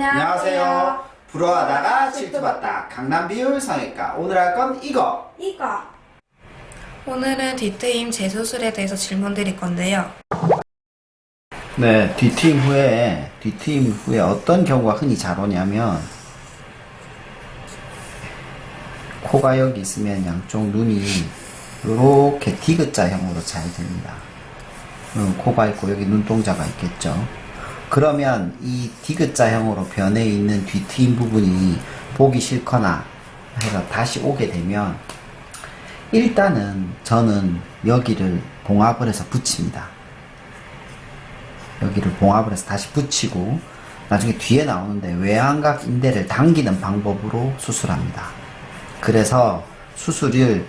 안녕하세요. 부러워하다가 질투받다 강남 비율 성형외과. 오늘 할 건 이거. 이거. 오늘은 뒤트임 재수술에 대해서 질문 드릴 건데요. 네 뒤트임 후에 뒤트임 후에 어떤 경우가 흔히 잘 오냐면 코가 여기 있으면 양쪽 눈이 이렇게 디귿자형으로 잘 됩니다. 음, 코가 있고 여기 눈동자가 있겠죠 그러면 이 디귿자형으로 변해 있는 뒤트임 부분이 보기 싫거나 해서 다시 오게 되면 일단은 저는 여기를 봉합을 해서 붙입니다. 여기를 봉합을 해서 다시 붙이고 나중에 뒤에 나오는데 외양각 인대를 당기는 방법으로 수술합니다. 그래서 수술을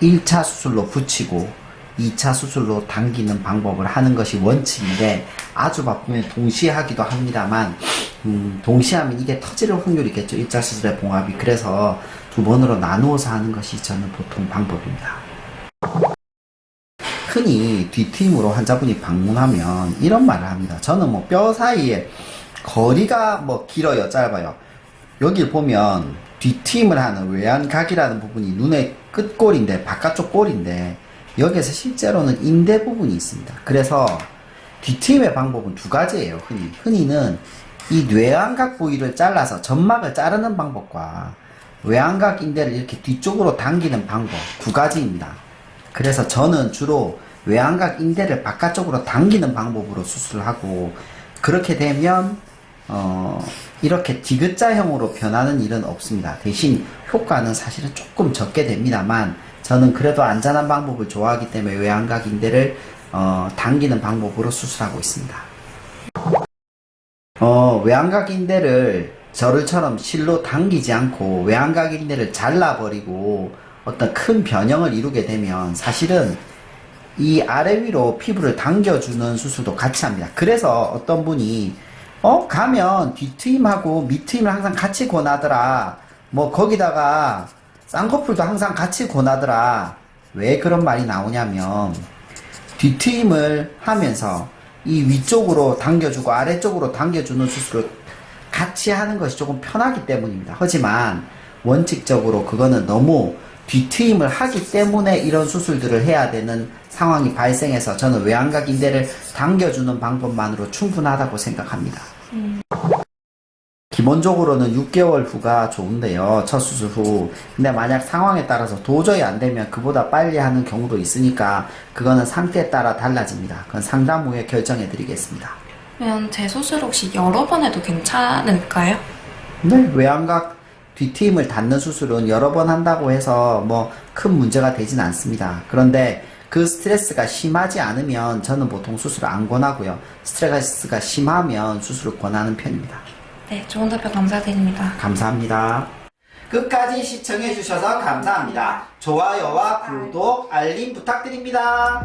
1차 수술로 붙이고 2차 수술로 당기는 방법을 하는 것이 원칙인데 아주 바쁘면 동시에 하기도 합니다만 음, 동시에 하면 이게 터질 확률이 있겠죠. 1차 수술의 봉합이. 그래서 두 번으로 나누어서 하는 것이 저는 보통 방법입니다. 흔히 뒷팀으로 환자분이 방문하면 이런 말을 합니다. 저는 뭐 뼈 사이에 거리가 뭐 길어요 짧아요. 여기 보면 뒷팀을 하는 외안각이라는 부분이 눈의 끝골인데 바깥쪽 골인데 여기에서 실제로는 인대 부분이 있습니다. 그래서 뒷팀의 방법은 두 가지예요. 흔히 흔히는 이 뇌안각 부위를 잘라서 점막을 자르는 방법과 외안각 인대를 이렇게 뒤쪽으로 당기는 방법 두 가지입니다. 그래서 저는 주로 외안각 인대를 바깥쪽으로 당기는 방법으로 수술을 하고 그렇게 되면 어, 이렇게 디귿자형으로 변하는 일은 없습니다. 대신 효과는 사실은 조금 적게 됩니다만 저는 그래도 안전한 방법을 좋아하기 때문에 외양각 인대를 어, 당기는 방법으로 수술하고 있습니다. 어, 외양각 인대를 저를처럼 실로 당기지 않고 외양각 인대를 잘라버리고 어떤 큰 변형을 이루게 되면 사실은 이 아래 위로 피부를 당겨주는 수술도 같이 합니다. 그래서 어떤 분이 어 가면 뒤트임하고 밑트임을 항상 같이 권하더라. 뭐 거기다가 쌍꺼풀도 항상 같이 권하더라. 왜 그런 말이 나오냐면 뒤트임을 하면서 이 위쪽으로 당겨주고 아래쪽으로 당겨주는 수술을 같이 하는 것이 조금 편하기 때문입니다. 하지만 원칙적으로 그거는 너무 뒤트임을 하기 때문에 이런 수술들을 해야 되는 상황이 발생해서 저는 외양각 인대를 당겨주는 방법만으로 충분하다고 생각합니다. 기본적으로는 6개월 후가 좋은데요. 첫 수술 후. 근데 만약 상황에 따라서 도저히 안 되면 그보다 빨리 하는 경우도 있으니까 그거는 상태에 따라 달라집니다. 그건 상담 후에 결정해 드리겠습니다. 그러면 재수술 혹시 여러 번 해도 괜찮을까요? 네, 외양각 뒤트임을 닫는 수술은 여러 번 한다고 해서 뭐 큰 문제가 되진 않습니다. 그런데 그 스트레스가 심하지 않으면 저는 보통 수술을 안 권하고요. 스트레스가 심하면 수술을 권하는 편입니다. 네, 좋은 답변 감사드립니다. 감사합니다. 끝까지 시청해주셔서 감사합니다. 좋아요와 구독, 알림 부탁드립니다.